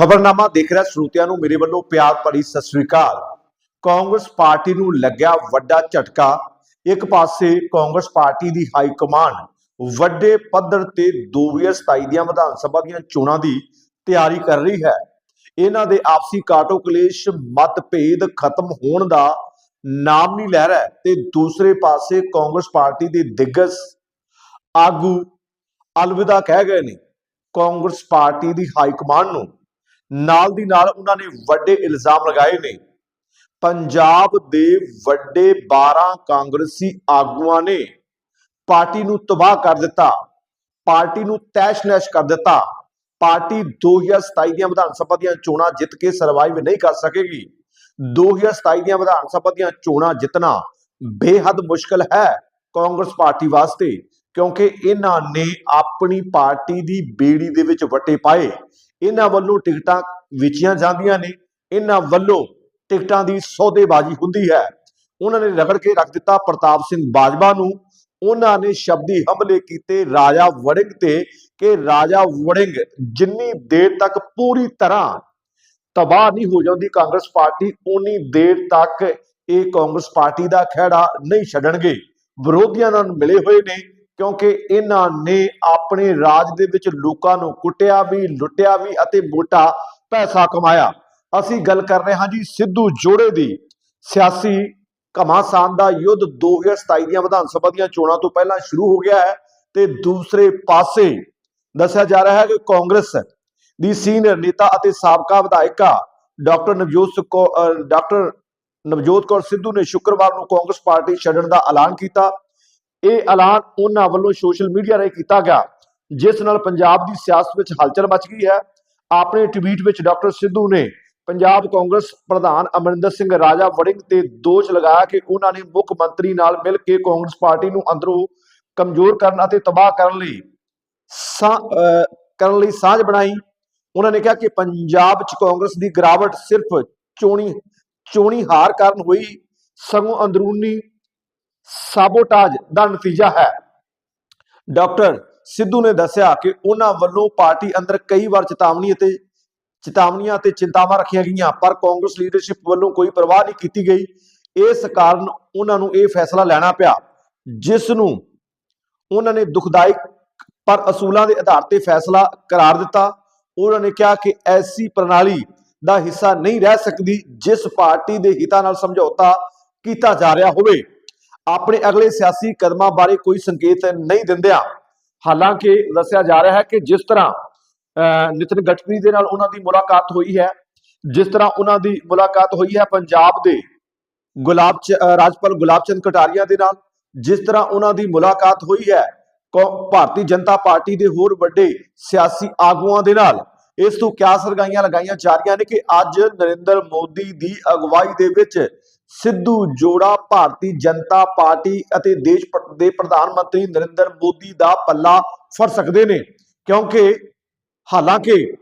ਖਬਰਨਾਮਾ ਦੇਖ ਰਿਹਾ ਸਰੋਤਿਆਂ ਨੂੰ ਮੇਰੇ ਵੱਲੋਂ ਪਿਆਰ ਭਰੀ ਸਤਿ ਸ੍ਰੀ ਅਕਾਲ। ਕਾਂਗਰਸ ਪਾਰਟੀ ਨੂੰ ਲੱਗਿਆ ਵੱਡਾ ਝਟਕਾ। ਇੱਕ ਪਾਸੇ ਕਾਂਗਰਸ ਪਾਰਟੀ ਦੀ ਹਾਈ ਕਮਾਂਡ ਵੱਡੇ ਪੱਧਰ ਤੇ 2027 ਦੀਆਂ ਵਿਧਾਨ ਸਭਾ ਦੀਆਂ ਚੋਣਾਂ ਦੀ ਤਿਆਰੀ ਕਰ ਰਹੀ ਹੈ। ਇਹਨਾਂ ਦੇ ਆਪਸੀ ਕਾਟੋ ਕਲੇਸ਼, ਮਤਭੇਦ ਖਤਮ ਹੋਣ ਦਾ ਨਾਮ ਨਹੀਂ ਲੈ ਰਿਹਾ ਤੇ ਦੂਸਰੇ ਪਾਸੇ ਕਾਂਗਰਸ ਪਾਰਟੀ ਦੇ ਦਿੱਗਜ ਆਗੂ ਅਲਵਿਦਾ ਕਹਿ ਗਏ ਨੇ। ਕਾਂਗਰਸ ਪਾਰਟੀ ਦੀ ਹਾਈ ਕਮਾਂਡ ਨੂੰ ਨਾਲ ਦੀ ਨਾਲ ਉਹਨਾਂ ਨੇ ਵੱਡੇ ਇਲਜ਼ਾਮ ਲਗਾਏ ਨੇ। ਪੰਜਾਬ ਦੇ ਵੱਡੇ 12 ਕਾਂਗਰਸੀ ਆਗੂਆਂ ਨੇ ਪਾਰਟੀ ਨੂੰ ਤਬਾਹ ਕਰ ਦਿੱਤਾ, ਪਾਰਟੀ ਨੂੰ ਤੈਸ਼-ਨੈਸ਼ ਕਰ ਦਿੱਤਾ। ਪਾਰਟੀ 2027 ਦੀਆਂ ਵਿਧਾਨ ਸਭਾ ਦੀਆਂ ਚੋਣਾਂ ਜਿੱਤ ਕੇ ਸਰਵਾਈਵ ਨਹੀਂ ਕਰ ਸਕੇਗੀ। 2027 ਦੀਆਂ ਵਿਧਾਨ ਸਭਾ ਦੀਆਂ ਚੋਣਾਂ ਜਿੱਤਣਾ ਬੇਹੱਦ ਮੁਸ਼ਕਲ ਹੈ ਕਾਂਗਰਸ ਪਾਰਟੀ ਵਾਸਤੇ, ਕਿਉਂਕਿ ਇਹਨਾਂ ਨੇ ਆਪਣੀ ਪਾਰਟੀ ਦੀ ਬੇੜੀ ਦੇ ਵਿੱਚ ਵਟੇ ਪਾਏ। ਇਹਨਾਂ ਵੱਲੋਂ ਟਿਕਟਾਂ ਵੇਚੀਆਂ ਜਾਂਦੀਆਂ ਨੇ। ਇਹਨਾਂ ਵੱਲੋਂ ਟਿਕਟਾਂ ਦੀ ਸੌਦੇਬਾਜ਼ੀ ਹੁੰਦੀ ਹੈ। ਉਹਨਾਂ ਨੇ ਰਗੜ ਕੇ ਰੱਖ ਦਿੱਤਾ ਪ੍ਰਤਾਪ ਸਿੰਘ ਬਾਜਵਾ ਨੂੰ। ਉਹਨਾਂ ਨੇ ਸ਼ਬਦੀ ਹਮਲੇ ਕੀਤੇ ਰਾਜਾ ਵੜਿੰਗ ਤੇ ਕਿ ਰਾਜਾ ਵੜਿੰਗ ਜਿੰਨੀ ਦੇਰ ਤੱਕ ਪੂਰੀ ਤਰ੍ਹਾਂ ਤਬਾਹ ਨਹੀਂ ਹੋ ਜਾਂਦੀ ਕਾਂਗਰਸ ਪਾਰਟੀ ਉਨੀ ਦੇਰ ਤੱਕ ਇਹ ਕਾਂਗਰਸ ਪਾਰਟੀ ਦਾ ਖਹਿੜਾ ਨਹੀਂ ਛੱਡਣਗੇ। ਵਿਰੋਧੀਆਂ ਨਾਲ ਮਿਲੇ ਹੋਏ ਨੇ। ਕਿਉਂਕਿ ਇਹਨਾਂ ਨੇ ਆਪਣੇ ਰਾਜ ਦੇ ਵਿੱਚ ਲੋਕਾਂ ਨੂੰ ਕੁੱਟਿਆ ਵੀ, ਲੁੱਟਿਆ ਵੀ ਅਤੇ ਮੋਟਾ ਪੈਸਾ ਕਮਾਇਆ। ਅਸੀਂ ਗੱਲ ਕਰ ਰਹੇ ਹਾਂ ਜੀ ਸਿੱਧੂ ਜੋੜੇ ਦੀ। ਸਿਆਸੀ ਘਮਾਸਾਨ ਦਾ ਯੁੱਧ 2027 ਦੀਆਂ ਵਿਧਾਨ ਸਭਾ ਦੀਆਂ ਚੋਣਾਂ ਤੋਂ ਪਹਿਲਾਂ ਸ਼ੁਰੂ ਹੋ ਗਿਆ ਹੈ ਤੇ ਦੂਸਰੇ ਪਾਸੇ ਦੱਸਿਆ ਜਾ ਰਿਹਾ ਹੈ ਕਿ ਕਾਂਗਰਸ ਦੀ ਸੀਨੀਅਰ ਨੇਤਾ ਅਤੇ ਸਾਬਕਾ ਵਿਧਾਇਕਾ ਡਾਕਟਰ ਨਵਜੋਤ ਕੌਰ ਡਾਕਟਰ ਨਵਜੋਤ ਕੌਰ ਸਿੱਧੂ ਨੇ ਸ਼ੁੱਕਰਵਾਰ ਨੂੰ ਕਾਂਗਰਸ ਪਾਰਟੀ ਛੱਡਣ ਦਾ ਐਲਾਨ ਕੀਤਾ। ਇਹ ਐਲਾਨ ਉਹਨਾਂ ਵੱਲੋਂ ਸੋਸ਼ਲ ਮੀਡੀਆ ਰਾਹੀਂ ਕੀਤਾ ਗਿਆ, ਜਿਸ ਨਾਲ ਪੰਜਾਬ ਦੀ ਸਿਆਸਤ ਵਿੱਚ ਹਲਚਲ ਮਚ ਗਈ ਹੈ। ਆਪਣੇ ਟਵੀਟ ਵਿੱਚ ਡਾਕਟਰ ਸਿੱਧੂ ਨੇ ਪੰਜਾਬ ਕਾਂਗਰਸ ਪ੍ਰਧਾਨ ਅਮਰਿੰਦਰ ਸਿੰਘ ਰਾਜਾ ਵੜਿੰਗ ਤੇ ਦੋਸ਼ ਲਗਾਇਆ ਕਿ ਉਹਨਾਂ ਨੇ ਮੁੱਖ ਮੰਤਰੀ ਨਾਲ ਮਿਲ ਕੇ ਕਾਂਗਰਸ ਪਾਰਟੀ ਨੂੰ ਅੰਦਰੋਂ ਕਮਜ਼ੋਰ ਕਰਨ ਅਤੇ ਤਬਾਹ ਕਰਨ ਲਈ ਸਾ- ਕਰਨ ਲਈ ਸਾਂਝ ਬਣਾਈ। ਉਹਨਾਂ ਨੇ ਕਿਹਾ ਕਿ ਪੰਜਾਬ 'ਚ ਕਾਂਗਰਸ ਦੀ ਗਿਰਾਵਟ ਸਿਰਫ ਚੋਣੀ ਚੋਣੀ ਹਾਰ ਕਾਰਨ ਹੋਈ। ਸਗੋਂ ਅੰਦਰੂਨੀ ਸਾਬੋਟਾਜ ਦਾ ਨਤੀਜਾ ਹੈ। ਡਾਕਟਰ ਸਿੱਧੂ ਨੇ ਦੱਸਿਆ ਕਿ ਉਹਨਾਂ ਵੱਲੋਂ ਪਾਰਟੀ ਅੰਦਰ ਕਈ ਵਾਰ ਚੇਤਾਵਨੀ ਅਤੇ ਚੇਤਾਵਨੀਆਂ ਅਤੇ ਚਿੰਤਾਵਾਂ ਰੱਖੀਆਂ ਗਈਆਂ, ਪਰ ਕਾਂਗਰਸ ਲੀਡਰਸ਼ਿਪ ਵੱਲੋਂ ਕੋਈ ਪਰਵਾਹ ਨਹੀਂ ਕੀਤੀ ਗਈ। ਇਸ ਕਾਰਨ ਉਹਨਾਂ ਨੂੰ ਇਹ ਫੈਸਲਾ ਲੈਣਾ ਪਿਆ, ਜਿਸ ਨੂੰ ਉਹਨਾਂ ਨੇ ਦੁਖਦਾਇਕ ਪਰ ਅਸੂਲਾਂ ਦੇ ਆਧਾਰ ਤੇ ਫੈਸਲਾ ਕਰਾਰ ਦਿੱਤਾ। ਉਹਨਾਂ ਨੇ ਕਿਹਾ ਕਿ ਐਸੀ ਪ੍ਰਣਾਲੀ ਦਾ ਹਿੱਸਾ ਨਹੀਂ ਰਹਿ ਸਕਦੀ, ਜਿਸ ਪਾਰਟੀ ਦੇ ਹਿੱਤਾਂ ਨਾਲ ਸਮਝੌਤਾ ਕੀਤਾ ਜਾ ਰਿਹਾ ਹੋਵੇ। ਆਪਣੇ ਅਗਲੇ ਸਿਆਸੀ ਕਦਮਾਂ ਬਾਰੇ ਕੋਈ ਸੰਕੇਤ ਨਹੀਂ ਦਿੰਦਿਆਂ ਹਾਲਾਂਕਿ ਦੱਸਿਆ ਜਾ ਰਿਹਾ ਹੈ ਕਿ ਜਿਸ ਤਰ੍ਹਾਂ ਅਹ, ਨਿਤਿਨ ਗਡਕਰੀ ਦੇ ਨਾਲ ਉਹਨਾਂ ਦੀ ਮੁਲਾਕਾਤ ਹੋਈ ਹੈ ਜਿਸ ਤਰ੍ਹਾਂ ਉਹਨਾਂ ਦੀ ਮੁਲਾਕਾਤ ਹੋਈ ਹੈ ਪੰਜਾਬ ਦੇ ਗੁਲਾਬ ਰਾਜਪਾਲ ਗੁਲਾਬ ਚੰਦ ਕਟਾਰੀਆ ਦੇ ਨਾਲ ਜਿਸ ਤਰ੍ਹਾਂ ਉਹਨਾਂ ਦੀ ਮੁਲਾਕਾਤ ਹੋਈ ਹੈ ਭਾਰਤੀ ਜਨਤਾ ਪਾਰਟੀ ਦੇ ਹੋਰ ਵੱਡੇ ਸਿਆਸੀ ਆਗੂਆਂ ਦੇ ਨਾਲ ਇਸ ਤੋਂ ਕਿਆ ਸਰਗਾਈਆਂ ਲਗਾਈਆਂ ਜਾ ਰਹੀਆਂ ਨੇ ਕਿ ਅੱਜ ਨਰਿੰਦਰ ਮੋਦੀ ਦੀ ਅਗਵਾਈ ਦੇ ਵਿੱਚ ਸਿੱਧੂ, ਜੋੜਾ, ਭਾਰਤੀ ਜਨਤਾ ਪਾਰਟੀ ਅਤੇ ਦੇਸ਼ ਦੇ ਪ੍ਰਧਾਨ ਮੰਤਰੀ ਨਰਿੰਦਰ ਮੋਦੀ ਦਾ ਪੱਲਾ ਫੜ ਸਕਦੇ ਨੇ। ਕਿਉਂਕਿ ਹਾਲਾਂਕਿ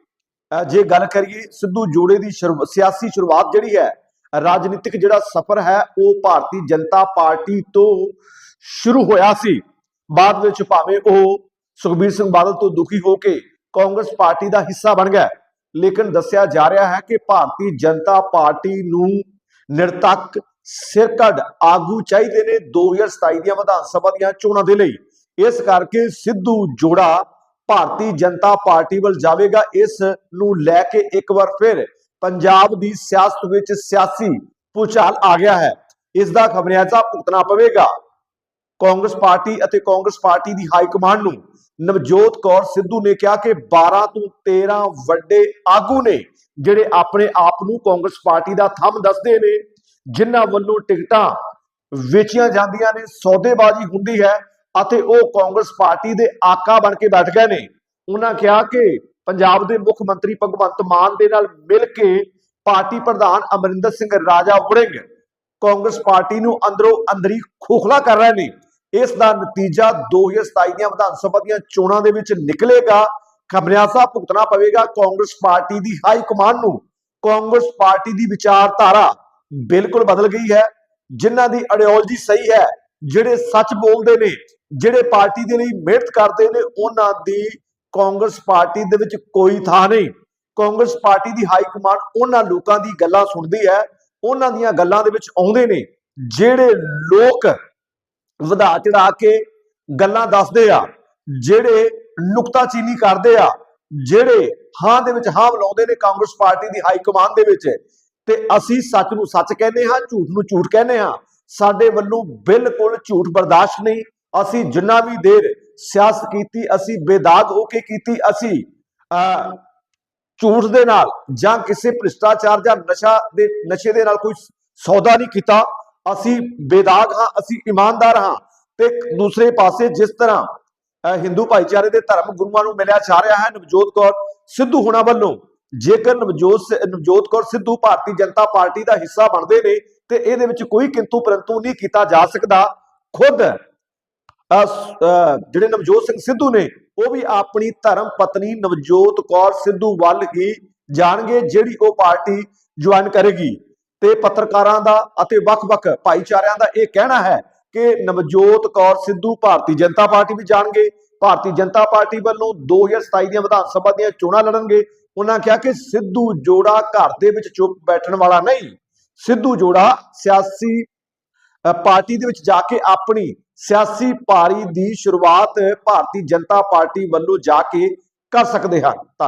ਜੇ ਗੱਲ ਕਰੀਏ ਸਿੱਧੂ ਜੋੜੇ ਦੀ ਸ਼ੁਰੂ- ਸਿਆਸੀ ਸ਼ੁਰੂਆਤ ਜਿਹੜੀ ਹੈ, ਰਾਜਨੀਤਿਕ ਜਿਹੜਾ ਸਫ਼ਰ ਹੈ, ਉਹ ਭਾਰਤੀ ਜਨਤਾ ਪਾਰਟੀ ਤੋਂ ਸ਼ੁਰੂ ਹੋਇਆ ਸੀ। ਬਾਅਦ ਵਿੱਚ ਭਾਵੇਂ ਉਹ ਸੁਖਬੀਰ ਸਿੰਘ ਬਾਦਲ ਤੋਂ ਦੁਖੀ ਹੋ ਕੇ ਕਾਂਗਰਸ ਪਾਰਟੀ ਦਾ ਹਿੱਸਾ ਬਣ ਗਿਆ। ਲੇਕਿਨ ਦੱਸਿਆ ਜਾ ਰਿਹਾ ਹੈ ਕਿ ਭਾਰਤੀ ਜਨਤਾ ਪਾਰਟੀ ਨੂੰ ਨਿਰਤੱਕ ਸਿਰਕੱਢ ਆਗੂ ਚਾਹੀਦੇ ਨੇ 2027 ਦੀਆਂ ਵਿਧਾਨ ਸਭਾ ਦੀਆਂ ਚੋਣਾਂ ਦੇ ਲਈ। ਇਸ ਕਰਕੇ ਸਿੱਧੂ ਜੋੜਾ ਭਾਰਤੀ ਜਨਤਾ ਪਾਰਟੀ ਵੱਲ ਜਾਵੇਗਾ। ਇਸ ਨੂੰ ਲੈ ਕੇ ਇੱਕ ਵਾਰ ਫਿਰ ਪੰਜਾਬ ਦੀ ਸਿਆਸਤ ਵਿੱਚ ਸਿਆਸੀ ਭੂਚਾਲ ਆ ਗਿਆ ਹੈ। ਇਸ ਦਾ ਖਮਿਆਜ਼ਾ ਭੁਗਤਣਾ ਪਵੇਗਾ। ਕਾਂਗਰਸ ਪਾਰਟੀ ਅਤੇ ਕਾਂਗਰਸ ਪਾਰਟੀ ਦੀ ਹਾਈ ਕਮਾਂਡ ਨੂੰ ਨਵਜੋਤ ਕੌਰ ਸਿੱਧੂ ਨੇ ਕਿਹਾ ਕਿ 12 ਤੋਂ 13 ਵੱਡੇ ਆਗੂ ਨੇ ਜਿਹੜੇ ਆਪਣੇ ਆਪ ਨੂੰ ਕਾਂਗਰਸ ਪਾਰਟੀ ਦਾ ਥੰਮ ਦੱਸਦੇ ਨੇ, ਜਿਨ੍ਹਾਂ ਵੱਲੋਂ ਟਿਕਟਾਂ ਵੇਚੀਆਂ ਜਾਂਦੀਆਂ ਨੇ, ਸੌਦੇਬਾਜ਼ੀ ਹੁੰਦੀ ਹੈ ਅਤੇ ਉਹ ਕਾਂਗਰਸ ਪਾਰਟੀ ਦੇ ਆਕਾ ਬਣ ਕੇ ਬੈਠ ਗਏ ਨੇ। ਉਹਨਾਂ ਕਿਹਾ ਕਿ ਪੰਜਾਬ ਦੇ ਮੁੱਖ ਮੰਤਰੀ ਭਗਵੰਤ ਮਾਨ ਦੇ ਨਾਲ ਮਿਲ ਕੇ ਪਾਰਟੀ ਪ੍ਰਧਾਨ ਅਮਰਿੰਦਰ ਸਿੰਘ ਰਾਜਾ ਵੜਿੰਗ ਕਾਂਗਰਸ ਪਾਰਟੀ ਨੂੰ ਅੰਦਰੋਂ ਅੰਦਰੀ ਖੋਖਲਾ ਕਰ ਰਹੇ ਨੇ। ਇਸ ਦਾ ਨਤੀਜਾ 2027 ਦੀਆਂ ਵਿਧਾਨ ਸਭਾ ਦੀਆਂ ਚੋਣਾਂ ਦੇ ਵਿੱਚ ਨਿਕਲੇਗਾ। ਖਮਿਆਜ਼ਾ ਭੁਗਤਣਾ ਪਵੇਗਾ ਕਾਂਗਰਸ ਪਾਰਟੀ ਦੀ ਹਾਈ ਕਮਾਂਡ ਨੂੰ। ਕਾਂਗਰਸ ਪਾਰਟੀ ਦੀ ਵਿਚਾਰਧਾਰਾ ਬਿਲਕੁਲ ਬਦਲ ਗਈ ਹੈ। ਜਿਨ੍ਹਾਂ ਦੀ ਆਈਡੀਓਲੋਜੀ ਸਹੀ ਹੈ, ਜਿਹੜੇ ਸੱਚ ਬੋਲਦੇ ਨੇ, ਜਿਹੜੇ ਪਾਰਟੀ ਦੇ ਲਈ ਮਿਹਨਤ ਕਰਦੇ ਨੇ, ਉਹਨਾਂ ਦੀ ਕਾਂਗਰਸ ਪਾਰਟੀ ਦੇ ਵਿੱਚ ਕੋਈ ਥਾਂ ਨਹੀਂ। ਕਾਂਗਰਸ ਪਾਰਟੀ ਦੀ ਹਾਈ ਕਮਾਂਡ ਉਹਨਾਂ ਲੋਕਾਂ ਦੀ ਗੱਲਾਂ ਸੁਣਦੀ ਹੈ, ਉਹਨਾਂ ਦੀਆਂ ਗੱਲਾਂ ਦੇ ਵਿੱਚ ਆਉਂਦੇ ਨੇ। ਜਿਹੜੇ ਲੋਕ ਵਧਾ ਚੜਾ ਕੇ ਗੱਲਾਂ ਦੱਸਦੇ ਆ ਜਿਹੜੇ ਨੁਕਤਾਚੀਨੀ ਕਰਦੇ ਆ ਜਿਹੜੇ ਹਾਂ ਦੇ ਵਿੱਚ ਹਾਂ ਮਿਲਾਉਂਦੇ ਨੇ ਕਾਂਗਰਸ ਪਾਰਟੀ ਦੀ ਹਾਈ ਕਮਾਂਡ ਦੇ ਵਿੱਚ ਤੇ ਅਸੀਂ ਸੱਚ ਨੂੰ ਸੱਚ ਕਹਿੰਦੇ ਹਾਂ ਝੂਠ ਨੂੰ ਝੂਠ ਕਹਿੰਦੇ ਹਾਂ ਸਾਡੇ ਵੱਲੋਂ ਬਿਲਕੁਲ ਝੂਠ ਬਰਦਾਸ਼ਤ ਨਹੀਂ ਅਸੀਂ ਜਿੰਨਾ ਵੀ ਦੇਰ ਸਿਆਸਤ ਕੀਤੀ ਅਸੀਂ ਬੇਦਾਗ ਹੋ ਕੇ ਕੀਤੀ ਅਸੀਂ ਅਹ, ਝੂਠ ਦੇ ਨਾਲ ਜਾਂ ਕਿਸੇ ਭ੍ਰਿਸ਼ਟਾਚਾਰ ਜਾਂ ਨਸ਼ਾ ਦੇ ਨਸ਼ੇ ਦੇ ਨਾਲ ਕੋਈ ਸੌਦਾ ਨਹੀਂ ਕੀਤਾ ਅਸੀਂ ਬੇਦਾਗ ਹਾਂ ਅਸੀਂ ਇਮਾਨਦਾਰ ਹਾਂ ਤੇ ਦੂਸਰੇ ਪਾਸੇ ਜਿਸ ਤਰ੍ਹਾਂ ਅਹ, ਹਿੰਦੂ ਭਾਈਚਾਰੇ ਦੇ ਧਰਮ ਗੁਰੂਆਂ ਨੂੰ ਮਿਲਿਆ ਜਾ ਰਿਹਾ ਹੈ ਨਵਜੋਤ ਕੌਰ ਸਿੱਧੂ ਹੁਣਾਂ ਵੱਲੋਂ ਜੇਕਰ ਨਵਜੋਤ ਨਵਜੋਤ ਕੌਰ ਸਿੱਧੂ ਭਾਰਤੀ ਜਨਤਾ ਪਾਰਟੀ ਦਾ ਹਿੱਸਾ ਬਣਦੇ ਨੇ ਤੇ ਇਹਦੇ ਵਿੱਚ ਕੋਈ ਕਿੰਤੂ ਪਰੰਤੂ ਨਹੀਂ ਕੀਤਾ ਜਾ ਸਕਦਾ ਖੁਦ ਅਹ, ਅਹ, ਜਿਹੜੇ ਨਵਜੋਤ ਸਿੰਘ ਸਿੱਧੂ ਨੇ ਉਹ ਵੀ ਆਪਣੀ ਧਰਮ ਪਤਨੀ ਨਵਜੋਤ ਕੌਰ ਸਿੱਧੂ ਵੱਲ ਹੀ ਜਾਣਗੇ ਜਿਹੜੀ ਉਹ ਪਾਰਟੀ ਜੁਆਇਨ ਕਰੇਗੀ। ਤੇ ਪੱਤਰਕਾਰਾਂ ਦਾ ਅਤੇ ਵੱਖ-ਵੱਖ ਭਾਈਚਾਰਿਆਂ ਦਾ ਇਹ ਕਹਿਣਾ ਹੈ ਕਿ ਨਵਜੋਤ ਕੌਰ ਸਿੱਧੂ ਭਾਰਤੀ ਜਨਤਾ ਪਾਰਟੀ ਵੀ ਜਾਣਗੇ, ਭਾਰਤੀ ਜਨਤਾ ਪਾਰਟੀ ਵੱਲੋਂ 2027 ਦੀਆਂ ਵਿਧਾਨ ਸਭਾ ਦੀਆਂ ਚੋਣਾਂ ਲੜਨਗੇ। ਉਹਨਾਂ ਕਿਹਾ ਕਿ ਸਿੱਧੂ ਜੋੜਾ ਘਰ ਦੇ ਵਿੱਚ ਚੁੱਪ ਬੈਠਣ ਵਾਲਾ ਨਹੀਂ। ਸਿੱਧੂ ਜੋੜਾ ਸਿਆਸੀ ਪਾਰਟੀ ਦੇ ਵਿੱਚ ਜਾ ਕੇ ਆਪਣੀ ਸਿਆਸੀ ਪਾਰੀ ਦੀ ਸ਼ੁਰੂਆਤ ਭਾਰਤੀ ਜਨਤਾ ਪਾਰਟੀ ਵੱਲੋਂ ਜਾ ਕੇ ਕਰ ਸਕਦੇ ਹਨ। ਧੰਨਵਾਦ।